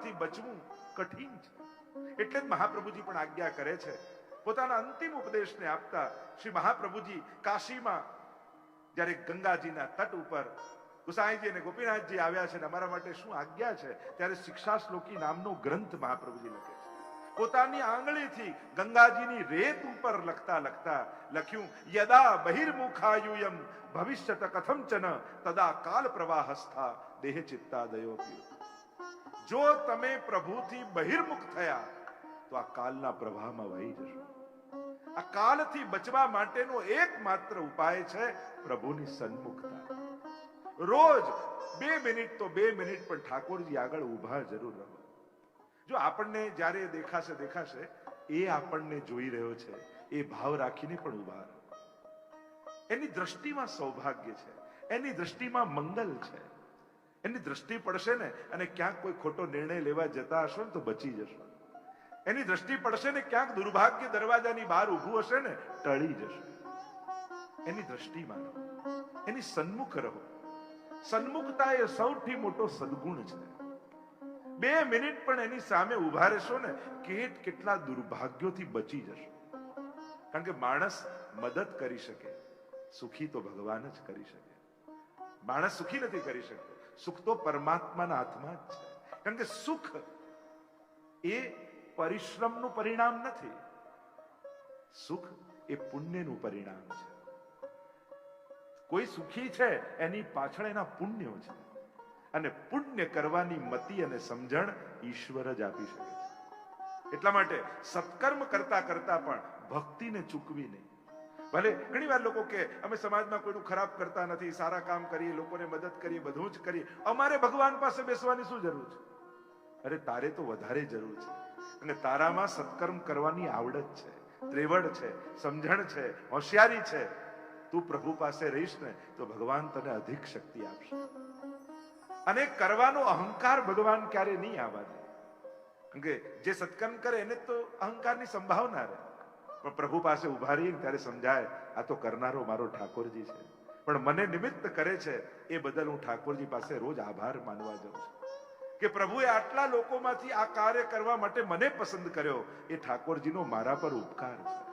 પાપમાંથી બચવું કઠિન છે. એટલે જ મહાપ્રભુજી પણ આજ્ઞા કરે છે. પોતાના અંતિમ ઉપદેશને આપતા શ્રી મહાપ્રભુજી કાશીમાં જ્યારે ગંગાજીના તટ ઉપર ગુસાઈજી અને ગોપીનાથજી આવ્યા છે અમારા માટે શું આજ્ઞા છે, ત્યારે શિક્ષા શ્લોકી નામનો ગ્રંથ મહાપ્રભુજી લખે છે. પોતાની આંગળીથી ગંગાજીની રેત ઉપર લખતા લખતા લખ્યું, યદા બહિર્મુખાયુયમ ભવિષ્યત કથંચન તદા કાલ પ્રવાહસ્થા દેહ ચિત્તાદયો જો તમે પ્રભુથી બહિર્મુખ થયા, તો આ કાલના પ્રવાહમાં વહી જશો. આ કાલથી બચવા માટેનો એકમાત્ર ઉપાય છે પ્રભુની સન્મુખતા. રોજ બે મિનિટ તો બે મિનિટ પણ ઠાકોરજી આગળ ઊભા જરૂર રહો. જો આપણને જ્યારે દેખાશે દેખાશે, એ આપણને જોઈ રહ્યો છે, એ ભાવ રાખીને પણ ઊભા રહો. એની દ્રષ્ટિમાં સૌભાગ્ય છે, એની દ્રષ્ટિમાં મંગલ છે. એની દ્રષ્ટિ પડશે ને અને ક્યાંક કોઈ ખોટો નિર્ણય લેવા જતા હશો ને તો બચી જશો. એની દ્રષ્ટિ પડશે ને ક્યાંક દુર્ભાગ્ય દરવાજાની બહાર ઊભું હશે ને ટળી જશે. એની દ્રષ્ટિમાં એની સન્મુખ રહો. સન્મુખતા એ સૌથી મોટો સદગુણ છે. બે મિનિટ પણ એની સામે ઊભા રહેશો ને કેટ કેટલા દુર્ભાગ્યોથી બચી જશો. કારણ કે માણસ મદદ કરી શકે. સુખી તો ભગવાન જ કરી શકે. માણસ સુખી નથી કરી શકતો સુખ તો પરમાત્માના હાથમાં જ છે. કારણ કે સુખ એ પરિશ્રમનું પરિણામ નથી. સુખ એ પુણ્યનું પરિણામ છે. કોઈ સુખી છે, એની પાછળ એના પુણ્યો છે. અને પુણ્ય કરવાની મતિ અને સમજણ ઈશ્વર જ આપી શકે છે. એટલા માટે સત્કર્મ કરતા કરતા પણ ભક્તિને ચૂકવી નહીં. ભલે ઘણી વાર લોકો કે, અમે સમાજમાં કોઈનું ખરાબ કરતા નથી, સારા કામ કરીએ, લોકોને મદદ કરીએ, બધું જ કરીએ. અમારે ભગવાન પાસે બેસવાની શું જરૂર છે? અરે, તારે તો વધારે જરૂર છે. અને તારામાં સત્કર્મ કરવાની આવડત છે, ત્રેવડ છે, સમજણ છે, હોશિયારી છે. તું પ્રભુ પાસે રહીશ ને, તો ભગવાન તને અધિક શક્તિ આપશે. અને કરવાનો અહંકાર ભગવાન ક્યારે નહીં આવવા દે. કે જે સત્કર્મ કરે, એને તો અહંકારની સંભાવના રહે. પણ પ્રભુ પાસે ઊભા રહીને ત્યારે સમજાય, આ તો કરનારો મારો ઠાકોરજી છે. પણ મને નિમિત્ત કરે છે, એ બદલ હું ઠાકોરજી પાસે રોજ આભાર માનવા જાઉં છું. કે પ્રભુએ આટલા લોકોમાંથી આ કાર્ય કરવા માટે મને પસંદ કર્યો, એ ઠાકોરજીનો મારા પર ઉપકાર છે.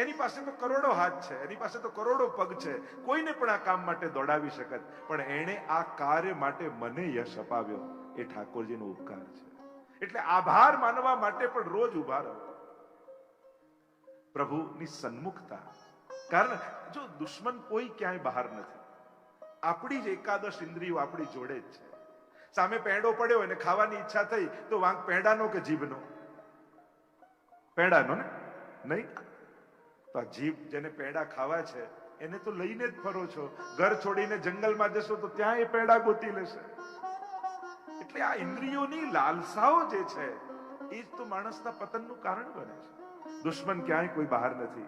એની પાસે તો કરોડો હાથ છે, એની પાસે તો કરોડો પગ છે, કોઈને પણ આ કામ માટે દોડાવી શકત. પણ એણે આ કાર્ય માટે મને યશ અપાવ્યો, એ ઠાકોરજીનો ઉપકાર છે. એટલે આભાર માનવા માટે પણ રોજ ઊભા રહો. પ્રભુની સન્મુખતા. કારણ જો દુશ્મન કોઈ ક્યાંય બહાર નથી. આપણી જ એકાદશ ઇન્દ્રિયો આપણી જોડે જ છે. સામે પેંડો પડ્યો અને ખાવાની ઈચ્છા થઈ, તો વાંક પેંડાનો કે જીભનો? પેંડાનો ને? નહીં? તો આ જીભ જેને પેંડા ખાવા છે, એને તો લઈને જ ફરો છો. ઘર છોડીને જંગલમાં જશો તો ત્યાં એ પેંડા ગોતી લેશે. એટલે આ ઇન્દ્રિયોની લાલસાઓ જે છે, એ જ તો માણસના પતનનું કારણ બને છે. દુશ્મન ક્યાંય કોઈ બહાર નથી.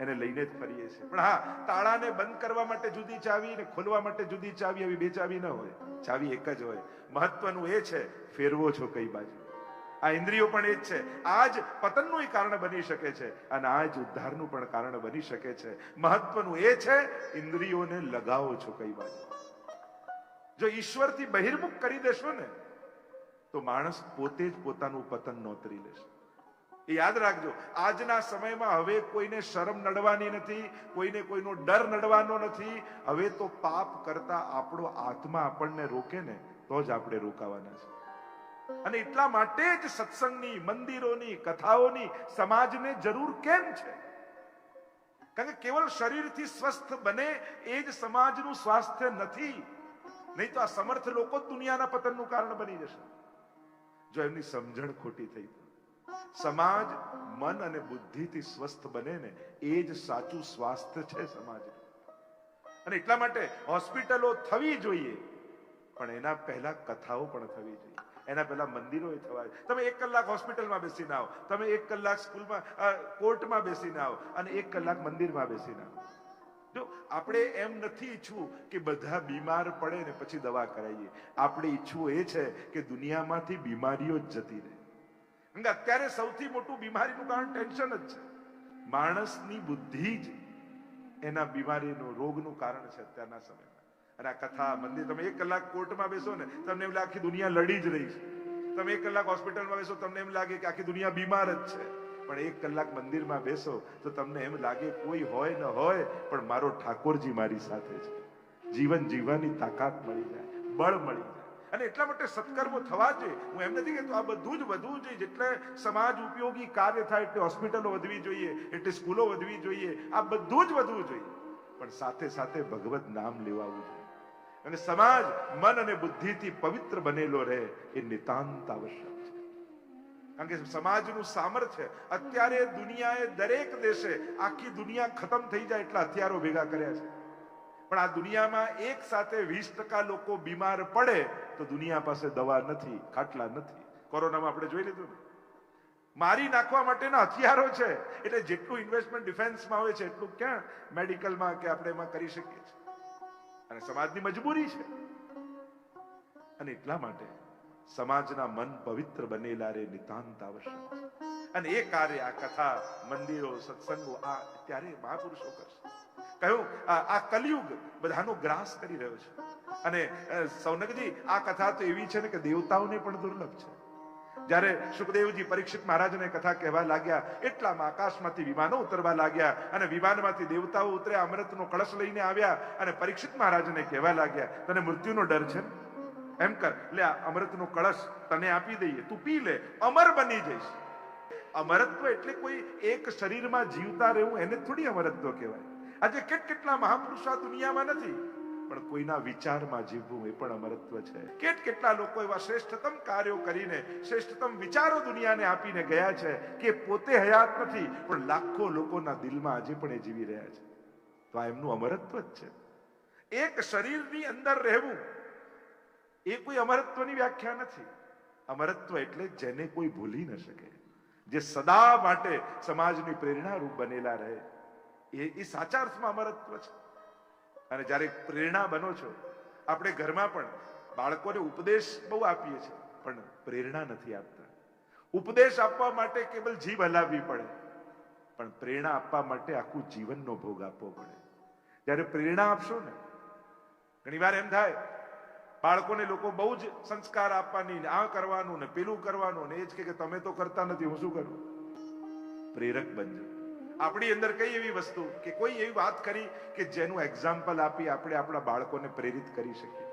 એને લઈને જ ફરીએ છીએ. પણ હા, તાળાને બંધ કરવા માટે જુદી ચાવી ને ખોલવા માટે જુદી ચાવી એવી બે ચાવી ન હોય. ચાવી એક જ હોય. મહત્વનું એ છે, ફેરવો છો કઈ બાજુ. આ ઇન્દ્રિયો પણ એ જ છે. આ જ પતનનું કારણ બની શકે છે અને આ જ ઉદ્ધારનું પણ કારણ બની શકે છે. મહત્વનું એ છે, ઇન્દ્રિયોને લગાવો છો કઈ બાજુ. જો ઈશ્વરથી બહિર્મુખ કરી દેશો ને, તો માણસ પોતે જ પોતાનું પતન નોતરી લેશે. યાદ રાખજો, આજના સમયમાં હવે કોઈને શરમ નડવાની નથી, કોઈને કોઈનો ડર નડવાનો નથી. હવે તો પાપ કરતા આપણો આત્મા આપણને રોકે ને, તો જ આપણે રોકાવાના છે. અને એટલા માટે જ સત્સંગની, મંદિરોની, કથાઓની, સમાજને જરૂર કેમ છે? કારણ કે કેવળ શરીરથી સ્વસ્થ બને એ જ સમાજનું સ્વાસ્થ્ય નથી. નહીં તો આ સમર્થ લોકો દુનિયાના પતનનું કારણ બની જશે. જો એમની સમજણ ખોટી થઈ સમાજ મન અને બુદ્ધિથી સ્વસ્થ બને ને, એ જ સાચું સ્વાસ્થ્ય છે સમાજ અને એટલા માટે હોસ્પિટલો થવી જોઈએ, પણ એના પહેલા કથાઓ પણ થવી જોઈએ. એના પહેલા મંદિરો થવા તમે એક કલાક હોસ્પિટલમાં બેસીને આવો. તમે એક કલાક સ્કૂલમાં કોર્ટમાં બેસીને આવો અને એક કલાક મંદિરમાં બેસીને આવો. જો આપણે એમ નથી ઈચ્છવું કે બધા બીમાર પડે ને પછી દવા કરાવીએ આપણે ઈચ્છવું એ છે કે દુનિયામાંથી બીમારીઓ જ જતી રહે. અત્યારે સૌથી મોટું બીમારીનું કારણ ટેન્શન જ છે. માણસની બુદ્ધિ જ એના બીમારીનું રોગનું કારણ છે અત્યારના સમયમાં. અને આ કથા મંદિર, તમે એક કલાક કોર્ટમાં બેસો ને, તમને એમ લાગે આખી દુનિયા લડી જ રહી છે. તમે એક કલાક હોસ્પિટલમાં બેસો, તમને એમ લાગે કે આખી દુનિયા બીમાર જ છે. પણ એક કલાક મંદિરમાં બેસો, તો તમને એમ લાગે કોઈ હોય ન હોય, પણ મારો ઠાકોરજી મારી સાથે છે. જીવન જીવવાની તાકાત મળી જાય, બળ મળી જાય અને એટલા માટે સત્કર્મો થવા જોઈએ. હું એમ નથી કહેતો આ બધું જ વધવું જોઈએ. જેટલે સમાજ ઉપયોગી કાર્ય થાય, એટલે હોસ્પિટલો વધવી જોઈએ, એટલે સ્કૂલો વધવી જોઈએ. આ બધું જ વધવું જોઈએ. પણ સાથે સાથે ભગવત નામ લેવાવું જોઈએ. અને સમાજ મન અને બુદ્ધિથી પવિત્ર બનેલો રહે એ નિતાંત આવશ્યક છે. કારણ કે સમાજનું સામર્થ્ય અત્યારે દુનિયાએ દરેક દેશે આખી દુનિયા ખતમ થઈ જાય એટલા હથિયારો ભેગા કર્યા છે. પણ આ દુનિયામાં એક સાથે વીસ ટકા લોકો બીમાર પડે તો દુનિયા પાસે દવા નથી, ખાટલા નથી. કોરોનામાં આપણે જોઈ લીધું ને? મારી નાખવા માટેના હથિયારો છે. એટલે જેટલું ઇન્વેસ્ટમેન્ટ ડિફેન્સમાં હોય છે, એટલું ક્યાં મેડિકલમાં કે આપણે એમાં કરી શકીએ છીએ. અને સમાજની મજબૂરી છે. અને એટલા માટે સમાજના મન પવિત્ર બનેલા રે નિતાંત આવશ્યક અને એ કાર્ય, આ કથા, મંદિરો, સત્સંગો, આ ત્યારે મહાપુરુષો કરશે. કહ્યું, આ કલયુગ બધાનો ગ્રાસ કરી રહ્યો છે. અને સૌનકજી, આ કથા તો એવી છે ને કે દેવતાઓને પણ દુર્લભ છે. જ્યારે સુખદેવજી પરીક્ષિત મહારાજને કથા કહેવા લાગ્યા, એટલામાં આકાશમાંથી વિમાનો ઉતરવા લાગ્યા અને વિમાનમાંથી દેવતાઓ ઉતર્યા અમૃતનો કળશ લઈને આવ્યા અને પરીક્ષિત મહારાજને કહેવા લાગ્યા, તને મૃત્યુનો ડર છે એમ કર, લે, આ અમૃતનો કળશ તને આપી દઈએ, તું પી લે, અમર બની જઈશ. અમરત્વ એટલે કોઈ એક શરીરમાં જીવતા રહેવું, એને થોડી અમરત્વ કહેવાય. આજે કેટ કેટલા મહાપુરુષો આ દુનિયામાં નથી, પણ કોઈના વિચારમાં જીવવું એ પણ અમરત્વ છે. કેટ કેટલા લોકો એવા શ્રેષ્ઠતમ કાર્યો કરીને, શ્રેષ્ઠતમ વિચારો દુનિયાને આપીને ગયા છે કે પોતે હયાત નથી, પણ લાખો લોકોના દિલમાં આજે પણ એ જીવી રહ્યા છે. તો આ એમનું અમરત્વ જ છે. એક શરીરની અંદર રહેવું એ કોઈ અમરત્વની વ્યાખ્યા નથી. અમરત્વ એટલે જેને કોઈ ભૂલી ન શકે, જે સદા માટે સમાજની પ્રેરણારૂપ બનેલા રહે. એ એ સાચા અર્થમાં અમરત્વ છે. અને જ્યારે પ્રેરણા બનો છો, આપણે ઘરમાં પણ બાળકોને ઉપદેશ બહુ આપીએ છીએ, પણ પ્રેરણા નથી આપતા. ઉપદેશ આપવા માટે કેવલ જીભ હલાવવી પડે, પણ પ્રેરણા આપવા માટે આખું જીવનનો ભોગ આપવો પડે. જ્યારે પ્રેરણા આપશો ને ઘણીવાર એમ થાય, બાળકોને લોકો બહુ જ સંસ્કાર આપવાની ને આ કરવાનું ને પેલું કરવાનું ને એ જ કે તમે તો કરતા નથી, હું શું કરું? પ્રેરક બનજો. આપણી અંદર કઈ એવી વસ્તુ કે કોઈ એવી વાત કરી કે જેનું એક્ઝામ્પલ આપી આપણે આપણા બાળકોને પ્રેરિત કરી શકીએ?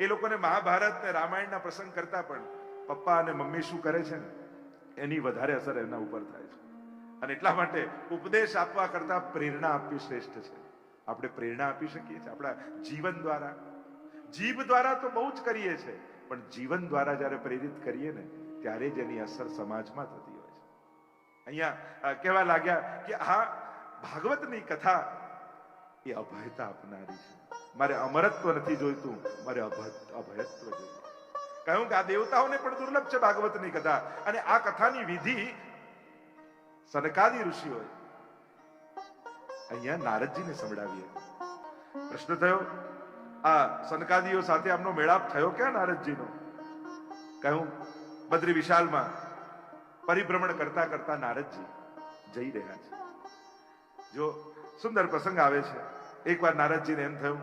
એ લોકોને મહાભારત ને રામાયણના પ્રસંગ કરતા પણ પપ્પા અને મમ્મી શું કરે છે ને? એની વધારે અસર એના ઉપર થાય છે. અને એટલા માટે ઉપદેશ આપવા કરતા પ્રેરણા આપવી શ્રેષ્ઠ છે. આપણે પ્રેરણા આપી શકીએ છીએ આપણા જીવન દ્વારા. જીભ દ્વારા તો બહુ જ કરીએ છીએ પણ જીવન દ્વારા જ્યારે પ્રેરિત કરીએ ને, ત્યારે જ એની અસર સમાજમાં થતી અહીંયા કહેવા લાગ્યા કે આ ભાગવતની કથા એ અભયતા આપનારી છે. મારે અમરત્વ નથી જોઈતું, મારે અભયત્વ જોઈતું. કહ્યું કે આ દેવતાઓને પણ દુર્લભ છે ભાગવતની કથા. અને આ કથાની વિધિ સનકાદી ઋષિઓએ અહીંયા નારદજીને સંભળાવી પ્રશ્ન થયો, આ સનકાદીઓ સાથે આમનો મેળાપ થયો ક્યાં નારદજીનો? કહ્યું, બદ્રી વિશાલમાં. પરિભ્રમણ કરતા કરતા નારદજી જઈ રહ્યા છે. જો સુંદર પ્રસંગ આવે છે, એકવાર નારદજીને એમ થયું,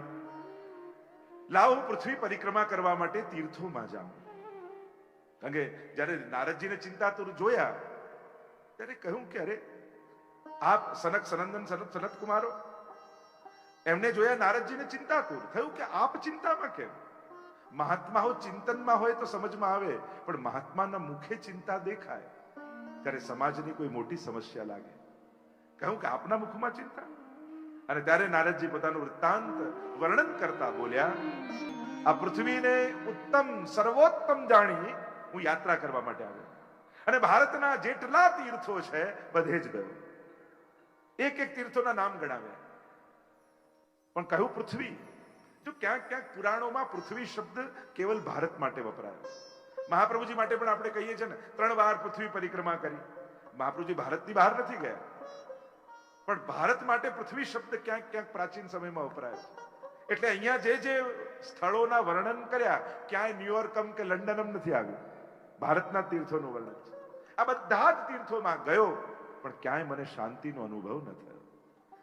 લાવો પૃથ્વી પરિક્રમા કરવા માટે તીર્થોમાં જાઉં કારણ કે જ્યારે નારદજીને ચિંતાતુર જોયા, ત્યારે કહ્યું કે, અરે, આપ સનક સનંદન સનત સનત કુમારો. એમને જોયા નારદજીને ચિંતાતુર, થયું કે આપ ચિંતામાં કેમ? મહાત્મા ચિંતનમાં હોય તો સમજમાં આવે, પણ મહાત્માના મુખે ચિંતા દેખાય. ત્યારે સમાજની કોઈ મોટી સમસ્યા લાગે. કહ્યું કે આપના મુખમાં ચિંતા? અને ત્યારે નારદજી પોતાનું વૃત્તાંત વર્ણન કરતા બોલ્યા, આ પૃથ્વીને ઉત્તમ, સર્વોત્તમ જાણી હું યાત્રા કરવા માટે આવ્યો. અને ભારતના જેટલા તીર્થો છે, બધે જ ગયો. એક એક તીર્થોના નામ ગણાવ્યા. પણ કહ્યું, પૃથ્વી. જો ક્યાંક ક્યાંક પુરાણોમાં પૃથ્વી શબ્દ કેવલ ભારત માટે વપરાયો. મહાપ્રભુજી માટે પણ આપણે કહીએ છીએ ને, ત્રણ વાર પૃથ્વી પરિક્રમા કરી. મહાપ્રભુજી ભારતની બહાર નથી ગયા. પણ ભારત માટે પૃથ્વી શબ્દ ક્યાંક ક્યાંક પ્રાચીન સમયમાં વપરાયો એટલે અહીંયા જે જે સ્થળોના વર્ણન કર્યા, ક્યાંય ન્યુયોર્કમ કે લંડનમ નથી આવ્યું. ભારતના તીર્થોનું વર્ણન છે. આ બધા જ તીર્થોમાં ગયો, પણ ક્યાંય મને શાંતિનો અનુભવ ન થયો.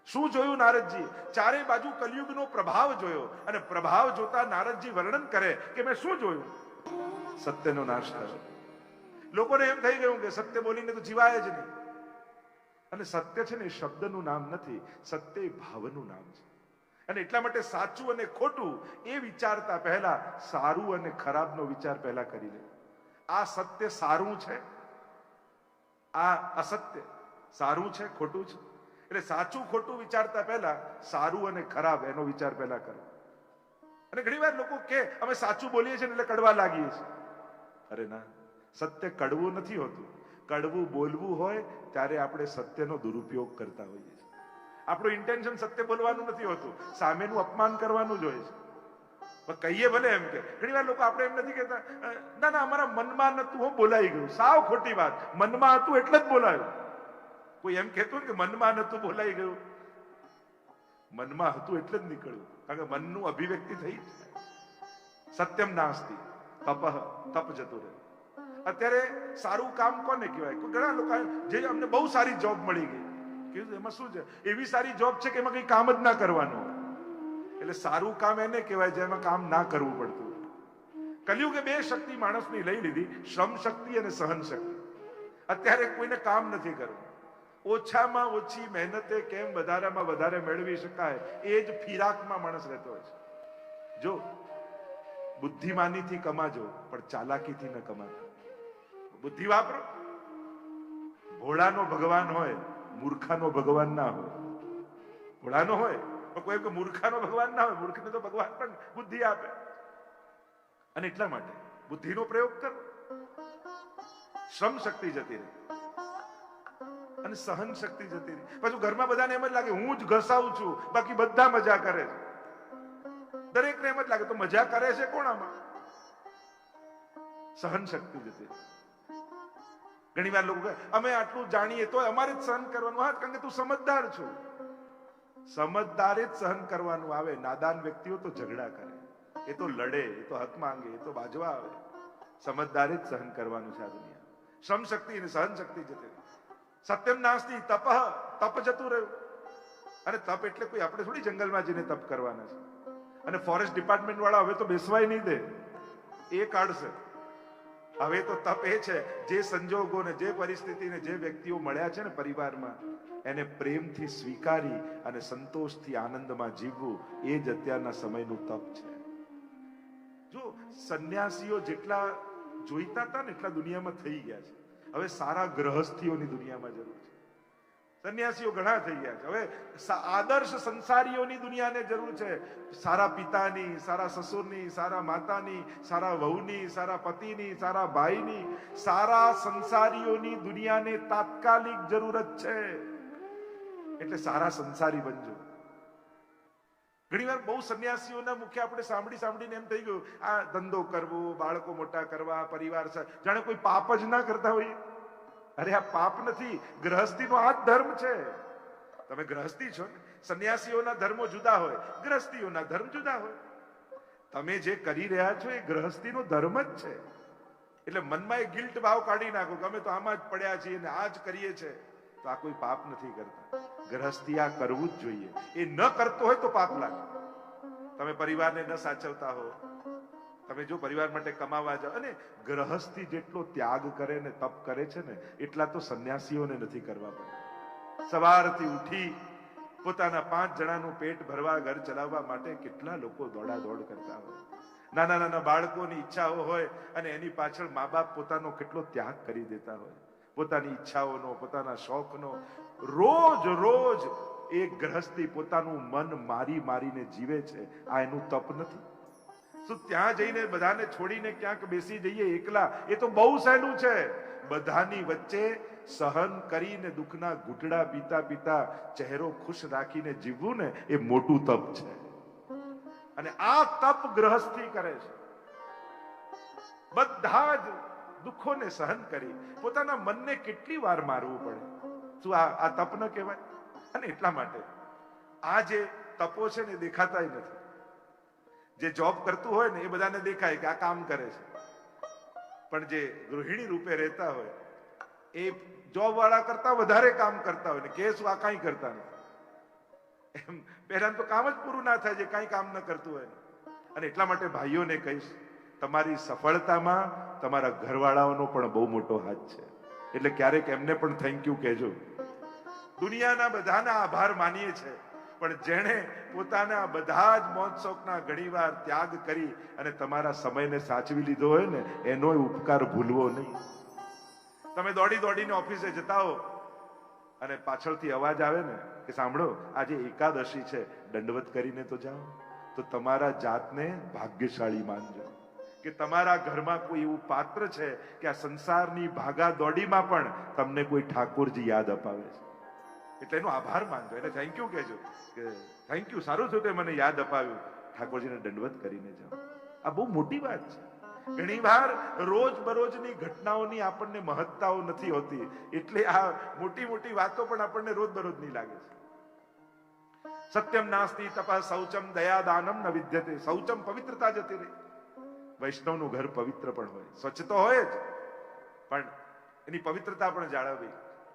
શું જોયું નારદજી? ચારે બાજુ કલયુગનો પ્રભાવ જોયો અને પ્રભાવ જોતા નારદજી વર્ણન કરે કે મેં શું જોયું? સત્યનો નાશ થયો. લોકોને એમ થઈ ગયું કે સત્ય બોલીને તો જીવાય જ નહીં. અને સત્ય છે ને એ શબ્દનું નામ નથી, સત્ય એ ભાવનું નામ છે. અને એટલા માટે સાચું અને ખોટું એ વિચારતા પહેલા સારું અને ખરાબનો વિચાર પહેલા કરી લે. આ સત્ય સારું છે? આ અસત્ય સારું છે, ખોટું છે? એટલે સાચું ખોટું વિચારતા પહેલા સારું અને ખરાબ એનો વિચાર પહેલા કરો. અને ઘણી વાર લોકો કે, અમે સાચું બોલીએ છીએ એટલે કડવા લાગીએ છીએ. અરે ના, સત્ય કડવું નથી હોતું. કડવું બોલવું હોય ત્યારે આપણે સત્યનો દુરુપયોગ કરતા હોઈએ છીએ. આપણું ઇન્ટેન્શન સત્ય બોલવાનું નથી હોતું. સામેનું અપમાન કરવાનું જ હોય છે. કહીએ ભલે એમ કે ઘણી વાર લોકો આપણે એમ નથી કહેતા ના ના, અમારા મનમાં નતું, હું બોલાઈ ગયું. સાવ ખોટી વાત. મનમાં હતું એટલે જ બોલાયું. કોઈ એમ કહેતું કે મનમાં નતું, બોલાઈ ગયું. મનમાં હતું એટલે જ નીકળ્યું. કારણ કે મનનું અભિવ્યક્તિ થઈ. સત્યમ નાસ્તિ. તપ તપ જતું રહે અત્યારે સારું કામ કોને કહેવાય? ઘણા લોકો જે અમને બહુ સારી જોબ મળી ગઈ. કીધું એમાં શું છે? એવી સારી જોબ છે કે એમાં કઈ કામ જ ના કરવાનું. એટલે સારું કામ એને કહેવાય જેમાં કામ ના કરવું પડતું. કલયુગે બે શક્તિ માણસની લઈ લીધી, શ્રમ શક્તિ અને સહન શક્તિ. અત્યારે કોઈને કામ નથી કરવું. ઓછામાં ઓછી મહેનતે કેમ વધારેમાં વધારે મેળવી શકાય? એ જ ફિરાકમાં માણસ રહેતો હોય છે. જો, બુદ્ધિમાનીથી કમાજો, પણ ચાલાકીથી ન કમાતા. બુદ્ધિ વાપરો. ભોળાનો ભગવાન હોય, મૂર્ખાનો ભગવાન ના હોય. ભોળાનો હોય, પણ કોઈ મૂર્ખાનો ભગવાન ના હોય. મૂર્ખને તો ભગવાન પણ બુદ્ધિ આપે. અને એટલા માટે બુદ્ધિનો પ્રયોગ કરો. શ્રમ શક્તિ જતી રહે. અને સહન શક્તિ જતી રહી. પાછું ઘરમાં બધાને એમ જ લાગે, હું જ ઘસાવું છું, બાકી બધા મજા કરે છે. દરેકને એમ જ લાગે, તો મજા કરે છે કોણ સહન શક્તિ જતી ઘણી વાર લોકો અમે આટલું જાણીએ તો અમારે જ સહન કરવાનું. હા, કારણ કે તું સમજદાર છો. સમજદારે જ સહન કરવાનું આવે. નાદાન વ્યક્તિઓ તો ઝઘડા કરે. એ તો લડે, એ તો હક માંગે, એ તો બાજવા આવે. સમજદારે જ સહન કરવાનું છે આ દુનિયા શ્રમ શક્તિ અને સહન શક્તિ જતી. સત્યમ નાસ્તી, તપ તપ જતું રહ્યું. અને તપ એટલે કોઈ, આપણે થોડી જંગલમાં જઈને તપ કરવાના છે. અને ફોરેસ્ટ ડિપાર્ટમેન્ટ વાળા હવે તો બેસવાય નહીં દે. એ કાઢશે. હવે તો તપ એ છે, જે સંજોગોને, જે પરિસ્થિતિને જે વ્યક્તિઓ મળ્યા છે ને પરિવારમાં, એને પ્રેમથી સ્વીકારી અને સંતોષથી આનંદમાં જીવવું, એ જ અત્યારના સમયનું તપ છે. જો સંન્યાસીઓ જેટલા જોઈતા હતા ને, એટલા દુનિયામાં થઈ ગયા છે. હવે સારા ગ્રહસ્થીઓની દુનિયામાં જરૂર છે. સંન્યાસીઓ ઘણા થઈ ગયા છે. હવે આદર્શ સંસારીઓની દુનિયાને જરૂર છે. સારા પિતાની, સારા સસુરની, સારા માતાની, સારા વહુની, સારા પતિની, સારા ભાઈની, સારા સંસારીઓની દુનિયાને તાત્કાલિક જરૂરત છે. એટલે સારા સંસારી બનજો. ઘણી વાર બહુ સંન્યાસીઓના મુખ્ય આપણે સાંભળી સાંભળીને એમ થઈ ગયું, આ ધંધો કરવો, બાળકો મોટા કરવા, પરિવાર જાણે કોઈ પાપ જ ના કરતા હોય અરે આ પાપ નથી ગ્રહસ્થીનો આ જ ધર્મ છે. તમે ગ્રહસ્થી છો ને, સંન્યાસીઓના ધર્મો જુદા હોય ગ્રહસ્થીઓના ધર્મ જુદા હોય. તમે જે કરી રહ્યા છો એ ગ્રહસ્થીનો ધર્મ જ છે. એટલે મનમાં એ ગિલ્ટ ભાવ કાઢી નાખો અમે તો આમાં જ પડ્યા છીએ ને આ જ કરીએ છે. તો આ કોઈ પાપ નથી કરતા. ગ્રહસ્થી આ કરવું જ જોઈએ. એ ન કરતો હોય તો પાપ લાગે. તમે પરિવારને ન સાચવતા હો. તમે જો પરિવાર માટે કમાવા જાઓ. અને ગ્રહસ્થી જેટલો ત્યાગ કરે ને તપ કરે છે ને, એટલા તો સંન્યાસીઓને નથી કરવા પડે. સવારથી ઉઠી પોતાના પાંચ જણાનું પેટ ભરવા ઘર ચલાવવા માટે કેટલા લોકો દોડા દોડ કરતા હોય. નાના નાના બાળકોની ઈચ્છાઓ હોય અને એની પાછળ મા બાપ પોતાનો કેટલો ત્યાગ કરી દેતા હોય. પોતાની ઈચ્છાઓનો, પોતાના શોખનો. રોજ રોજ એ ગ્રહસ્થી પોતાનું મન મારી મારીને જીવે છે. આ એનું તપ નથી. શું ત્યાં જઈને બધાને છોડીને ક્યાંક બેસી જઈએ એકલા? એ તો બહુ સહેલું છે. બધાની વચ્ચે સહન કરીને દુઃખના ઘૂંટડા પીતા પીતા ચહેરો ખુશ રાખીને જીવવું ને એ મોટું તપ છે. અને આ તપ ગ્રહસ્થી કરે છે. બધા જ દુઃખોને સહન કરી, પોતાના મનને કેટલી વાર મારવું પડે? શું આ આ તપ ન કહેવાય? અને એટલા માટે, આ જે તપો છે ને દેખાતા નથી. જે જોબ કરતું હોય ને એ બધાને દેખાય કે આ કામ કરે છે. પણ જે ગૃહિણી રૂપે રહેતા હોય, એ જોબ વાળા કરતા વધારે કામ કરતા હોય ને કે શું આ કાંઈ કરતા નથી. એમ પહેલા તો કામ જ પૂરું ના થાય, જે કાંઈ કામ ન કરતું હોય અને એટલા માટે ભાઈઓને કહીશ, તમારી સફળતામાં તમારા ઘરવાળાઓનો પણ બહુ મોટો હાથ છે. એટલે ક્યારેક એમને પણ થેન્ક યુ કહેજો. દુનિયાના બધાના આભાર માનીએ છે, પણ જેણે પોતાના બધા જ મોજ શોખના ઘણીવાર ત્યાગ કરી અને તમારા સમયને સાચવી લીધો હોય ને, એનો ઉપકાર ભૂલવો નહીં. તમે દોડી દોડીને ઓફિસે જતા હો અને પાછળથી અવાજ આવે ને કે સાંભળો આજે એકાદશી છે, દંડવત કરીને તો જાઓ. તો તમારા જાતને ભાગ્યશાળી માનજો. કે તમારા ઘરમાં કોઈ એવું પાત્ર છે કે આ સંસારની ભાગા દોડીમાં પણ તમને કોઈ ઠાકોરજી યાદ અપાવે છે? એટલે એનો આભાર માનજો, એને થેન્ક યુ કહેજો કે થેન્ક યુ સારું થયું તે મને યાદ અપાવ્યું. ઠાકોરજીને દંડવત કરીને જાઓ. આ બહુ મોટી વાત છે. ઘણીવાર રોજ બરોજની ઘટનાઓની આપણને મહત્તાઓ નથી હોતી, એટલે આ મોટી મોટી વાતો પણ આપણને રોજ બરોજની લાગે છે. સત્યમ નાસ્તી તપા શૌચમ દયા દાનમ ન વિદ્યતે, શૌચમ પવિત્રતા જતી રહી. વૈષ્ણવનું ઘર પવિત્ર પણ હોય. સ્વચ્છ તો હોય જ. પણ એની પવિત્રતા પણ જાળવવી.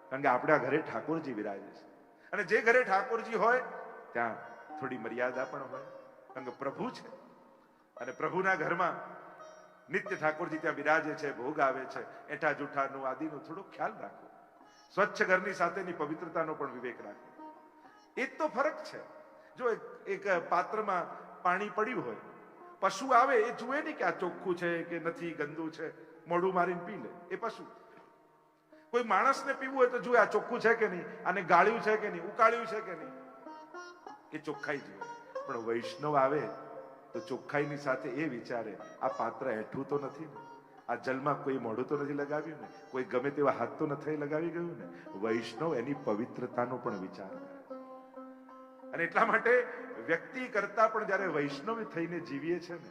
કારણ કે આપણા ઘરે ઠાકોરજી વિરાજે છે. અને જે ઘરે ઠાકોરજી હોય, ત્યાં થોડી મર્યાદા પણ હોય. કારણ કે પ્રભુ છે. અને પ્રભુના ઘરમાં નિત્ય ઠાકોરજી ત્યાં બિરાજે છે, ભોગ આવે છે. એઠા જૂઠાનું આદિનું થોડો ખ્યાલ રાખો. સ્વચ્છ ઘરની સાથેની પવિત્રતાનો પણ વિવેક રાખો. એ તો ફરક છે. જો એક પાત્રમાં પાણી પડ્યું હોય પશુ આવે એ જુએ નહીં કે આ ચોખ્ખું છે કે નથી, ગંદુ છે, મોઢું મારીને પી લે. એ પશુ. કોઈ માણસને પીવું હોય તો જુએ આ ચોખ્ખું છે કે નહીં, આને ગાળ્યું છે કે નહીં, ઉકાળ્યું છે કે નહીં. એ ચોખ્ખાઈ જુએ. પણ વૈષ્ણવ આવે તો ચોખ્ખાઈની સાથે એ વિચારે, આ પાત્ર હેઠું તો નથી ને, આ જલમાં કોઈ મોઢું તો નથી લગાવ્યું ને, કોઈ ગમે તેવા હાથ તો નથી લગાવી ગયું ને. વૈષ્ણવ એની પવિત્રતાનો પણ વિચાર કરે. અને એટલા માટે વ્યક્તિ કરતા પણ જ્યારે વૈષ્ણવ થઈને જીવીએ છે ને,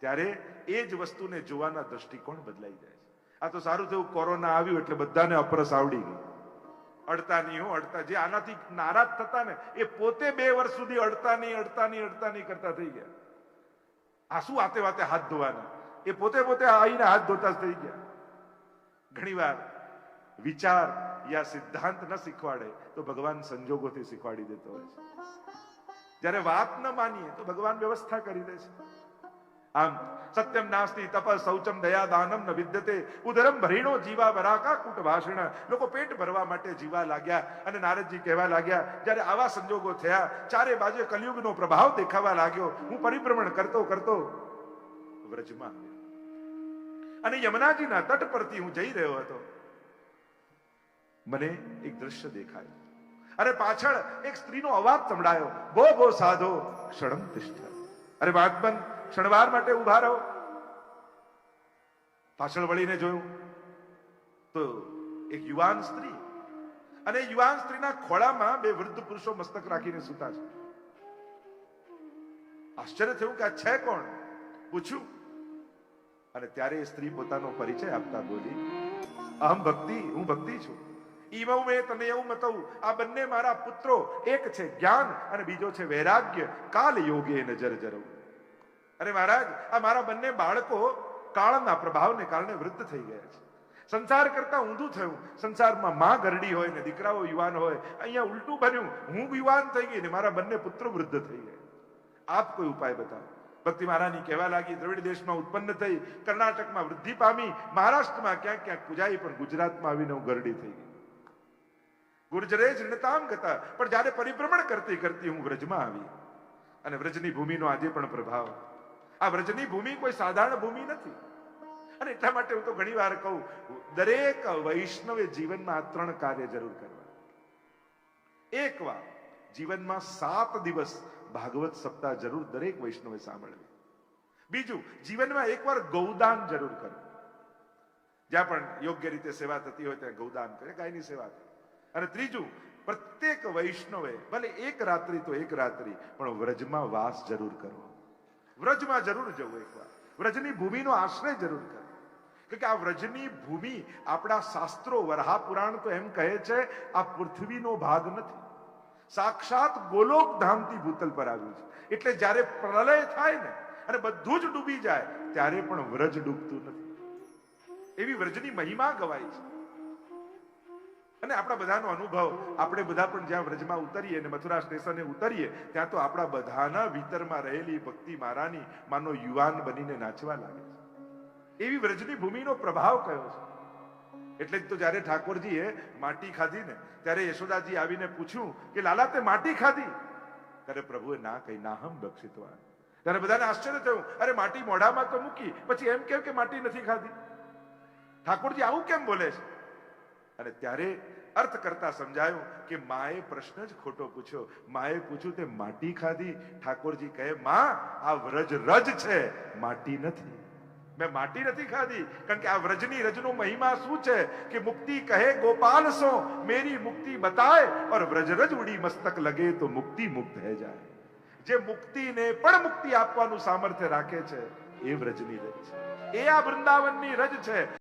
ત્યારે એ જ વસ્તુને જોવાના દ્રષ્ટિકોણ બદલાઈ જાય છે. આ તો સારું થયું, કોરોના આવ્યું એટલે બધાને અપરસ આવડી ગઈ. અડતા નહીં હું, અડતા જે આનાથી નારાજ થતા ને, એ પોતે બે વર્ષ સુધી અડતા નહીં અડતા નહીં અડતા નહીં કરતા થઈ ગયા. આ શું આતે વાતે હાથ ધોવાના? એ પોતે પોતે આવીને હાથ ધોતા થઈ ગયા. ઘણીવાર વિચાર યા સિદ્ધાંત ન શીખવાડે, તો ભગવાન સંજોગોથી શીખવાડી દેતો હોય છે. જ્યારે વાત ન માનીએ, તો ભગવાન વ્યવસ્થા કરી દે છે. આમ, સત્યમ નાસ્તી તપ શૌચમ દયા દાનમ ન વિદ્યતે, ઉદરમ ભરીણો જીવા વરાકા કુટ ભાષણ લોકો પેટ ભરવા માટે જીવા લાગ્યા અને નારદજી કહેવા લાગ્યા, જ્યારે આવા સંજોગો થયા, ચારે બાજુ કલયુગનો પ્રભાવ દેખાવા લાગ્યો. હું પરિભ્રમણ કરતો કરતો વ્રજમાં અને યમુનાજીના તટ પરથી હું જઈ રહ્યો હતો. મને એક દ્રશ્ય દેખાયું. અરે પાછળ એક સ્ત્રીનો અવાજ સંભળાયો. બો બો સાધો, ક્ષણમ તિષ્ઠ. અરે વાઘબન ક્ષણવાર માટે ઊભા રહો. પાછળ વળીને જોયું તો એક યુવાન સ્ત્રી અને યુવાન સ્ત્રીના ખોળામાં બે વૃદ્ધ પુરુષો મસ્તક રાખીને સૂતા છે. આશ્ચર્ય થયું કે આ છે કોણ? પૂછ્યું. અને ત્યારે એ સ્ત્રી પોતાનો પરિચય આપતા બોલી, અહમ ભક્તિ, હું ભક્તિ છું. ઈમઉ મેં તને એવું મતવું, આ બંને મારા પુત્રો, એક છે જ્ઞાન અને બીજો છે વૈરાગ્ય કાલ યોગે નજર જરવું. અરે મહારાજ, આ મારા બંને બાળકો કાળના પ્રભાવને કારણે વૃદ્ધ થઈ ગયા છે. સંસાર કરતા ઊંધું થયું. સંસારમાં માં ગરડી હોય ને દીકરાઓ યુવાન હોય, અહીંયા ઉલટું બન્યું. હું યુવાન થઈ ગઈ ને મારા બંને પુત્રો વૃદ્ધ થઈ ગયા. આપ કોઈ ઉપાય બતાવો? ભક્તિ મહારાની કહેવા લાગી, દ્રવિડ દેશમાં ઉત્પન્ન થઈ, કર્ણાટકમાં વૃદ્ધિ પામી, મહારાષ્ટ્રમાં ક્યાંક ક્યાંક પૂજાઈ પણ ગુજરાતમાં આવીને હું ગરડી થઈ ગઈ. ગુર્જરે જ નતામ પણ જ્યારે પરિભ્રમણ કરતી કરતી હું વ્રજમાં આવી. અને વ્રજની ભૂમિનો આજે પણ પ્રભાવ. આ વ્રજની ભૂમિ કોઈ સાધારણ ભૂમિ નથી. અને એટલા માટે હું તો ઘણી વાર કહું, દરેક વૈષ્ણવે જીવનમાં આ ત્રણ કાર્ય જરૂર કરવા. એક વાર જીવનમાં સાત દિવસ ભાગવત સપ્તાહ જરૂર દરેક વૈષ્ણવે સાંભળવી. બીજું, જીવનમાં એકવાર ગૌદાન જરૂર કરવું. જ્યાં પણ યોગ્ય રીતે સેવા થતી હોય ત્યાં ગૌદાન કરે, ગાયની સેવા કરે. અને ત્રીજું, પ્રત્યેક વૈષ્ણવે, ભલે એક રાત્રિ તો એક રાત્રિ, પણ વ્રજમાં વાસ જરૂર કરવો. વ્રજમાં જરૂર જવું એકવાર. વ્રજની ભૂમિનો આશ્રય જરૂર કરવો. કે આ વ્રજની ભૂમિ આપણા શાસ્ત્રો વરહા પુરાણ તો એમ કહે છે, આ પૃથ્વીનો ભાગ નથી. સાક્ષાત ગોલોક ધામથી ભૂતલ પર આવ્યું છે. એટલે જ્યારે પ્રલય થાય ને, અને બધું જ ડૂબી જાય, ત્યારે પણ વ્રજ ડૂબતું નથી. એવી વ્રજની મહિમા ગવાય છે. અને આપણા બધાનો અનુભવ, આપણે બધા પણ જ્યાં વ્રજમાં ઉતરીએ અને મથુરા સ્ટેશને ઉતરીએ, ત્યાં તો આપણા બધાના ભીતરમાં રહેલી ભક્તિ મારાની માનો યુવાન બનીને નાચવા લાગે છે. એવી વ્રજની ભૂમિનો પ્રભાવ કયો છે? એટલે જ તો જ્યારે ઠાકોરજીએ માટી ખાધી ને, ત્યારે યશોદાજી આવીને પૂછ્યું કે, લાલા, તે માટી ખાધી? ત્યારે પ્રભુએ, ના કહી નાહમ દક્ષિતવા ત્યારે બધાને આશ્ચર્ય થયું, અરે, માટી મોઢામાં તો મૂકી, પછી એમ કેમ કે માટી નથી ખાધી? ઠાકોરજી આવું કેમ બોલે છે? અને ત્યારે અર્થ કરતા સમજાયું કે માએ પ્રશ્ન જ ખોટો પૂછ્યો. માએ પૂછ્યું, તે માટી ખાધી? ઠાકોરજી કહે, માં, આ વ્રજ રજ છે. માટી નથી. મેં માટી નથી ખાધી, કારણ કે આ વ્રજની રજનો મહિમા શું છે? કે મુક્તિ કહે, ગોપાલ સો, મેરી મુક્તિ બતાય. ઓર વ્રજ રજ ઉડી મસ્તક લગે તો મુક્તિ મુક્ત હે જાય. જે મુક્તિને પણ મુક્તિ આપવાનું સામર્થ્ય રાખે છે, એ વ્રજની રજ છે. એ આ વૃંદાવનની રજ છે.